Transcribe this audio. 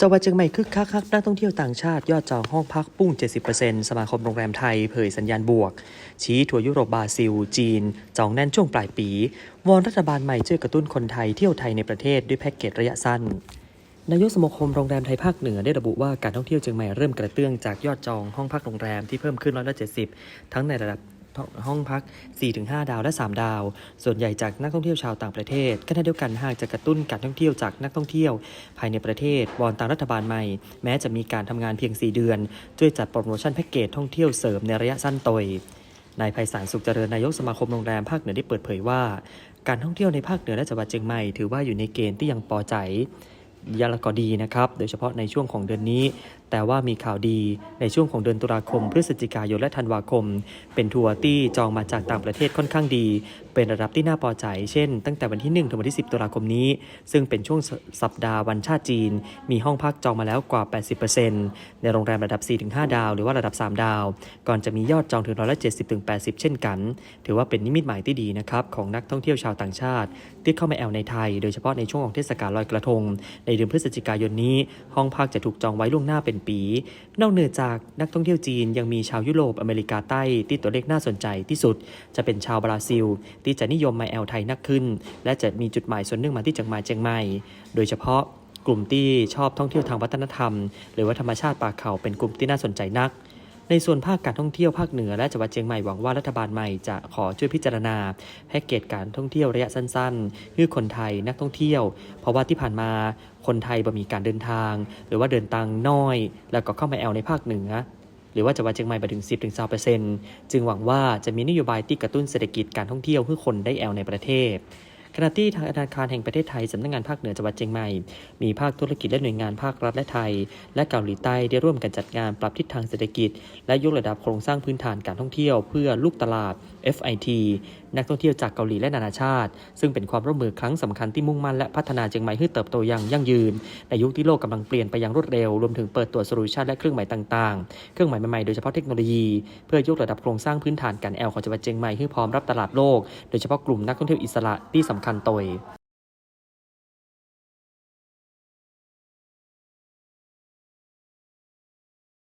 จังหวัดเชียงใหม่คึกคักคักนักท่องเที่ยวต่างชาติยอดจองห้องพักปุ้ง 70%สมาคมโรงแรมไทยเผยสัญญาณบวก ชี้ทัวร์ยุโรปบราซิล จีน จองแน่นช่วงปลายปี วอนรัฐบาลใหม่ช่วยกระตุ้นคนไทยเที่ยวไทยในประเทศด้วยแพ็กเกจระยะสั้นนายกสมาคมโรงแรมไทยภาคเหนือได้ระบุว่าการท่องเที่ยวเชียงใหม่เริ่มกระเตื้องจากยอดจองห้องพักโรงแรมที่เพิ่มขึ้นร้อยละ70ทั้งในระดับ ห้องพัก 4-5 ดาวและ 3 ดาว ส่วนใหญ่จากนักท่องเที่ยวชาวต่างประเทศขณะเดียวกันหากจะกระตุ้นการท่องเที่ยวจากนักท่องเที่ยว ภายในประเทศวอนตามรัฐบาลใหม่ แม้จะมีการทำงานเพียง 4 เดือนช่วยจัดโปรโมชั่นแพ็กเกจท่องเที่ยวเสริมในระยะสั้นตยนายไพศาลสุขเจริญนายกสมาคมโรงแรมภาคเหนือได้เปิดเผยว่า การท่องเที่ยวในภาคเหนือและจังหวัดเชียงใหม่ถือว่าอยู่ในเกณฑ์ที่ยังพอใจยังก็ดีนะครับ โดยเฉพาะในช่วงของเดือนนี้แต่ว่ามีข่าวดีในช่วงของเดือนตุลาคม พฤศจิกายนและธันวาคม เป็นทัวร์ที่จองมาจากต่างประเทศค่อนข้างดี เป็นระดับที่น่าพอใจ เช่น ตั้งแต่วันที่ 1 ถึงวันที่ 10 ตุลาคมนี้ ซึ่งเป็นช่วงสสัปดาห์วันชาติจีน มีห้องพักจองมาแล้วกว่า 80%ในโรงแรมระดับ 4-5 ดาว หรือว่าระดับ 3 ดาว ก่อนจะมียอดจองถึงร้อยละ70-80 เช่นกัน ถือว่าเป็นนิมิตหมายที่ดีนะครับของนักท่องเที่ยวชาวต่างชาติ ที่เข้ามาแอลในไทย โดยเฉพาะในช่วงของเทศกาลลอยกระทง ในเดือนพฤศจิกายนนี้ ห้องพักจะถูกจองไว้ล่วงหน้าเป็นปี นอกเหนือจากนักท่องเที่ยวจีนยังมีชาวยุโรปอเมริกาใต้ที่ตัวเลขน่าสนใจที่สุด จะเป็นชาวบราซิล ที่จะนิยมมาแอลไทยนักขึ้น และจะมีจุดหมายส่วนหนึ่งมาที่จังหวัดเชียงใหม่ โดยเฉพาะกลุ่มที่ชอบท่องเที่ยวทางวัฒนธรรม หรือว่าธรรมชาติป่าเขาเป็นกลุ่มที่น่าสนใจนัก ในส่วนภาคการท่องเที่ยวภาคเหนือและจังหวัดเชียงใหม่หวังว่ารัฐบาลใหม่จะขอช่วยพิจารณาแพ็กเกจการท่องเที่ยวระยะสั้นๆเพื่อคนไทยนักท่องเที่ยว เพราะว่าที่ผ่านมาคนไทยบ่มีการเดินทาง หรือว่าเดินทางน้อย แล้วก็เข้ามาแอลในภาคเหนือหรือว่าจังหวัดเชียงใหม่ไปถึง 10-20%จึงหวังว่าจะมีนโยบายที่กระตุ้นเศรษฐกิจการท่องเที่ยวเพื่อคนได้แอลในประเทศ ขณะที่ทางธนาคารแห่งประเทศไทยสำนักงานภาคเหนือจังหวัดเชียงใหม่ มีภาคธุรกิจและหน่วยงานภาครัฐและไทย และเกาหลีใต้ได้ร่วมกันจัดงานปรับทิศทางเศรษฐกิจ และยกระดับโครงสร้างพื้นฐานการท่องเที่ยว เพื่อลูกตลาด FIT นักท่องเที่ยวจากเกาหลีและนานาชาติ ซึ่งเป็นความร่วมมือครั้งสำคัญที่มุ่งมั่นและพัฒนาเชียงใหม่ให้เติบโตอย่างยั่งยืน ในยุคที่โลกกำลังเปลี่ยนไปอย่างรวดเร็ว รวมถึงเปิดตัวโซลูชันและเครื่องหมายต่างๆ เครื่องหมายใหม่ๆ โดยเฉพาะเทคโนโลยี เพื่อยกระดับโครงสร้างพื้นฐานการแอลของจังหวัดเชียงใหม่ให้พร้อมรับตลาดโลก โดยเฉพาะกลุ่มนักท่องเที่ยวอิสระที่สำคัญโตย